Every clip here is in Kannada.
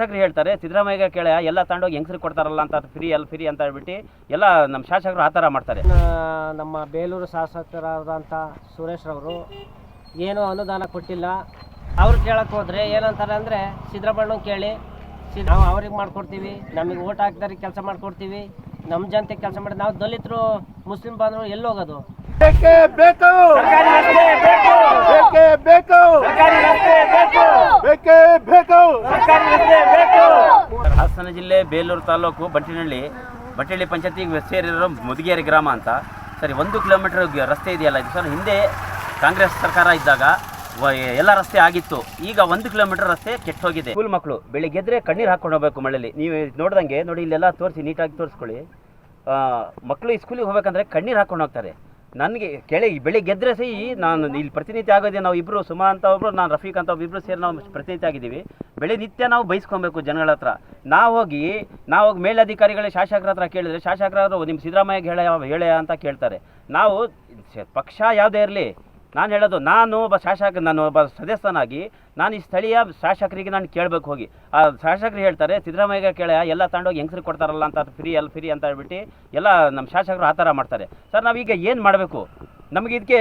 ಶಾಸಕರು ಹೇಳ್ತಾರೆ ಸಿದ್ದರಾಮಯ್ಯ ಕೇಳ ಎಲ್ಲ ತಗೊಂಡೋಗಿ ಹೆಂಗಸ್ರಿಗೆ ಕೊಡ್ತಾರಲ್ಲ ಅಂತ ಫ್ರೀ ಅಲ್ಲಿ ಫ್ರೀ ಅಂತ ಹೇಳ್ಬಿಟ್ಟು ಎಲ್ಲ ನಮ್ಮ ಶಾಸಕರು ಆ ಥರ ಮಾಡ್ತಾರೆ. ನಮ್ಮ ಬೇಲೂರು ಶಾಸಕರಾದಂಥ ಸುರೇಶ್ರವರು ಏನೂ ಅನುದಾನ ಕೊಟ್ಟಿಲ್ಲ. ಅವ್ರು ಕೇಳಕ್ಕೆ ಹೋದರೆ ಏನಂತಾರೆ ಅಂದರೆ ಸಿದ್ದರಾಮಣ್ಣ ಕೇಳಿ ಸಿ ನಾವು ಅವ್ರಿಗೆ ಮಾಡ್ಕೊಡ್ತೀವಿ ನಮಗೆ ಓಟ್ ಹಾಕಿದವ್ರಿಗೆ ಕೆಲಸ ಮಾಡ್ಕೊಡ್ತೀವಿ ನಮ್ಮ ಜನತೆ ಕೆಲಸ ಮಾಡಿ ನಾವು ದಲಿತರು ಮುಸ್ಲಿಂ ಬಾಂಧವರು ಎಲ್ಲಿ ಹೋಗೋದು? ಬೇಕೇ ಬೇಕು! ಬೇಕೇ! ಬೇಕು! ಬೇಕೇ ಬೇಕು. ಹಾಸನ ಜಿಲ್ಲೆ ಬೇಲೂರು ತಾಲೂಕು ಬಂಟಿನಹಳ್ಳಿ ಬಟ್ಟಿಹಳ್ಳಿ ಪಂಚಾಯತಿಗೆ ಸೇರಿರೋ ಮುದುಗೇರಿ ಗ್ರಾಮ ಅಂತ. ಸರಿ ಒಂದು ಕಿಲೋಮೀಟರ್ ರಸ್ತೆ ಇದೆಯಲ್ಲ ಇದು? ಸರ್ ಹಿಂದೆ ಕಾಂಗ್ರೆಸ್ ಸರ್ಕಾರ ಇದ್ದಾಗ ಎಲ್ಲ ರಸ್ತೆ ಆಗಿತ್ತು. ಈಗ ಒಂದು ಕಿಲೋಮೀಟರ್ ರಸ್ತೆ ಕೆಟ್ಟ ಹೋಗಿದೆ ಸ್ಕೂಲ್ ಮಕ್ಕಳು ಬೆಳಿಗ್ಗೆದ್ರೆ ಕಣ್ಣೀರು ಹಾಕೊಂಡು ಹೋಗ್ಬೇಕು ಮಳೆಯಲ್ಲಿ ನೀವು ನೋಡ್ದಂಗೆ ನೋಡಿ ಇಲ್ಲೆಲ್ಲ ತೋರಿಸಿ ನೀಟಾಗಿ ತೋರಿಸ್ಕೊಳ್ಳಿ. ಮಕ್ಕಳು ಈ ಸ್ಕೂಲಿಗೆ ಹೋಗ್ಬೇಕಂದ್ರೆ ಕಣ್ಣೀರು ಹಾಕೊಂಡು ಹೋಗ್ತಾರೆ. ನನಗೆ ಕೆಳ ಬೆಳಿಗ್ಗೆ ಎದ್ರೆ ಸಹ ನಾನು ಇಲ್ಲಿ ಪ್ರತಿನಿತ್ಯ ಆಗೋದೇ ನಾವು ಇಬ್ಬರು ಸುಮಾ ಅಂತ ಒಬ್ಬರು ನಾನು ರಫೀಕ್ ಅಂತ ಒಬ್ಬಿಬ್ರು ಸೇರಿ ನಾವು ಪ್ರತಿನಿತ್ಯ ಆಗಿದ್ದೀವಿ. ಬೆಳೆ ನಿತ್ಯ ನಾವು ಬಯಸ್ಕೊಬೇಕು ಜನಗಳ ಹತ್ರ. ನಾವು ಹೋಗಿ ನಾವು ಹೋಗಿ ಮೇಲಧಿಕಾರಿಗಳೇ ಶಾಸಕರ ಹತ್ರ ಕೇಳಿದ್ರೆ ಶಾಸಕರು ನಿಮ್ಮ ಸಿದ್ದರಾಮಯ್ಯ ಹೇಳ ಹೇಳ ಅಂತ ಕೇಳ್ತಾರೆ. ನಾವು ಪಕ್ಷ ಯಾವುದೇ ಇರಲಿ, ನಾನು ಹೇಳೋದು, ನಾನು ಒಬ್ಬ ಶಾಸಕ, ನಾನು ಒಬ್ಬ ಸದಸ್ಯನಾಗಿ, ನಾನು ಈ ಸ್ಥಳೀಯ ಶಾಸಕರಿಗೆ ನಾನು ಕೇಳಬೇಕು ಹೋಗಿ. ಆ ಶಾಸಕರು ಹೇಳ್ತಾರೆ, ಸಿದ್ದರಾಮಯ್ಯ ಕೇಳ, ಎಲ್ಲ ತಗೊಂಡೋಗಿ ಹೆಂಗಸ್ರಿಗೆ ಕೊಡ್ತಾರಲ್ಲ ಅಂತ ಫ್ರೀ ಅಲ್ಲಿ ಫ್ರೀ ಅಂತ ಹೇಳ್ಬಿಟ್ಟು ಎಲ್ಲ ನಮ್ಮ ಶಾಸಕರು ಆ ಥರ ಮಾಡ್ತಾರೆ. ಸರ್ ನಾವೀಗ ಏನು ಮಾಡಬೇಕು? ನಮಗೆ ಇದಕ್ಕೆ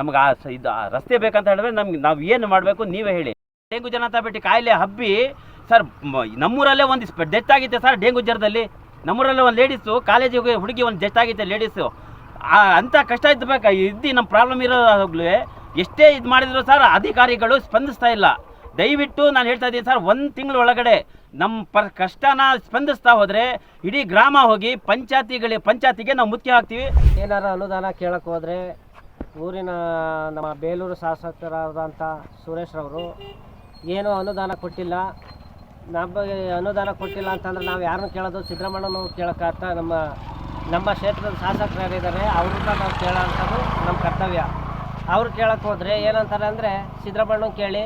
ನಮ್ಗೆ ಆ ಇದು ರಸ್ತೆ ಬೇಕಂತ ಹೇಳಿದ್ರೆ ನಮ್ಗೆ, ನಾವು ಏನು ಮಾಡಬೇಕು ನೀವೇ ಹೇಳಿ. ಡೆಂಗು ಜ್ವರ ಅಂತ ಬಿಟ್ಟು ಕಾಯಿಲೆ ಹಬ್ಬಿ, ಸರ್ ನಮ್ಮೂರಲ್ಲೇ ಒಂದು ಡೆತ್ ಆಗಿತ್ತೆ ಸರ್ ಡೆಂಗು ಜ್ವರದಲ್ಲಿ. ನಮ್ಮೂರಲ್ಲೇ ಒಂದು ಲೇಡೀಸು ಕಾಲೇಜಿಗೆ ಹುಡುಗಿ ಒಂದು ಡೆತ್ ಆಗಿತ್ತೆ ಲೇಡೀಸು ಅಂಥ ಕಷ್ಟ ಇದ್ದಬೇಕು ಇದ್ದು ನಮ್ಮ ಪ್ರಾಬ್ಲಮ್ ಇರೋವಾಗಲೂ ಎಷ್ಟೇ ಇದು ಮಾಡಿದ್ರು ಸರ್ ಅಧಿಕಾರಿಗಳು ಸ್ಪಂದಿಸ್ತಾ ಇಲ್ಲ. ದಯವಿಟ್ಟು ನಾನು ಹೇಳ್ತಾ ಇದ್ದೀನಿ ಸರ್, ಒಂದು ತಿಂಗಳ ಒಳಗಡೆ ನಮ್ಮ ಪರ್ ಕಷ್ಟನ ಸ್ಪಂದಿಸ್ತಾ ಹೋದರೆ ಇಡೀ ಗ್ರಾಮ ಹೋಗಿ ಪಂಚಾಯತಿಗಳ ಪಂಚಾಯತಿಗೆ ನಾವು ಮುಖ್ಯ ಹಾಕ್ತೀವಿ. ಏನಾರ ಅನುದಾನ ಕೇಳಕ್ಕೆ ಹೋದರೆ ಊರಿನ ನಮ್ಮ ಬೇಲೂರು ಶಾಸಕರಾದಂಥ ಸುರೇಶ್ ರವರು ಏನೂ ಅನುದಾನ ಕೊಟ್ಟಿಲ್ಲ. ನಮಗೆ ಅನುದಾನ ಕೊಟ್ಟಿಲ್ಲ ಅಂತಂದ್ರೆ ನಾವು ಯಾರನ್ನು ಕೇಳೋದು ಸಿದ್ದರಾಮಣ್ಣನ ಕೇಳೋಕ್ಕಾಗ್ತಾ ನಮ್ಮ ನಮ್ಮ ಕ್ಷೇತ್ರದ ಶಾಸಕರು ಯಾರಿದ್ದಾರೆ ಅವ್ರನ್ನ ನಾವು ಕೇಳೋಂಥದ್ದು ನಮ್ಮ ಕರ್ತವ್ಯ. ಅವ್ರು ಕೇಳಕ್ಕೆ ಹೋದರೆ ಏನಂತಾರೆ ಅಂದರೆ ಸಿದ್ದರಾಮಣ್ಣ ಕೇಳಿ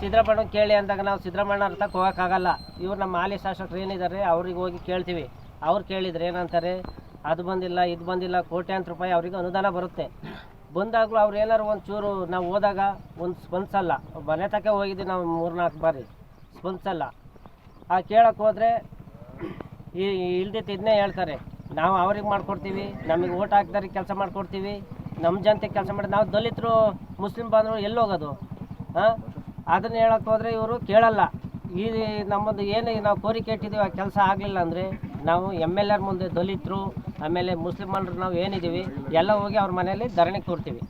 ಸಿದ್ದರಾಮಣ್ಣ ಕೇಳಿ ಅಂದಾಗ ನಾವು ಸಿದ್ದರಾಮಣ್ಣ ಅರ್ಥಕ್ಕೆ ಹೋಗೋಕ್ಕಾಗಲ್ಲ. ಇವ್ರು ನಮ್ಮ ಹಾಲಿ ಶಾಸಕರು ಏನಿದ್ದಾರೆ ಅವ್ರಿಗೆ ಹೋಗಿ ಕೇಳ್ತೀವಿ. ಅವ್ರು ಕೇಳಿದರೆ ಏನಂತಾರೆ, ಅದು ಬಂದಿಲ್ಲ, ಇದು ಬಂದಿಲ್ಲ, ಕೋಟ್ಯಾಂತರ ರೂಪಾಯಿ ಅವ್ರಿಗೆ ಅನುದಾನ ಬರುತ್ತೆ. ಬಂದಾಗಲೂ ಅವ್ರು ಏನಾರು ಒಂದು ಚೂರು ನಾವು ಹೋದಾಗ ಒಂದು ಸ್ಪಂದಿಸಲ್ಲ. ಮನೆ ತಕ್ಕೆ ಹೋಗಿದ್ದೀವಿ ನಾವು ಮೂರ್ನಾಲ್ಕು ಬಾರಿ. ಸ್ಪಂದಿಸಲ್ಲ. ಆ ಕೇಳಕ್ಕೆ ಹೋದರೆ ಈ ಇಲ್ದಿತ್ತು ಇದನ್ನೇ ಹೇಳ್ತಾರೆ. ನಾವು ಅವ್ರಿಗೆ ಮಾಡಿಕೊಡ್ತೀವಿ, ನಮಗೆ ಓಟ್ ಹಾಕಿದವ್ರಿಗೆ ಕೆಲಸ ಮಾಡಿಕೊಡ್ತೀವಿ ನಮ್ಮ ಜನತೆ ಕೆಲಸ ಮಾಡಿ, ನಾವು ದಲಿತರು, ಮುಸ್ಲಿಂ ಬಾಂಧವರು ಎಲ್ಲಿ ಹೋಗೋದು? ಹಾಂ ಅದನ್ನು ಹೇಳಕ್ಕೆ ಹೋದರೆ ಇವರು ಕೇಳಲ್ಲ. ಈ ನಮ್ಮದು ಏನು ನಾವು ಕೋರಿಕೆ ಇಟ್ಟಿದ್ದೀವಿ ಆ ಕೆಲಸ ಆಗಲಿಲ್ಲ ಅಂದರೆ ನಾವು ಎಂ ಎಲ್ ಆರ್ ಮುಂದೆ ದಲಿತರು, ಆಮೇಲೆ ಮುಸ್ಲಿಮರು ನಾವು ಏನಿದ್ದೀವಿ, ಎಲ್ಲ ಹೋಗಿ ಅವ್ರ ಮನೆಯಲ್ಲಿ ಧರಣಿ ಕೂರ್ತೀವಿ.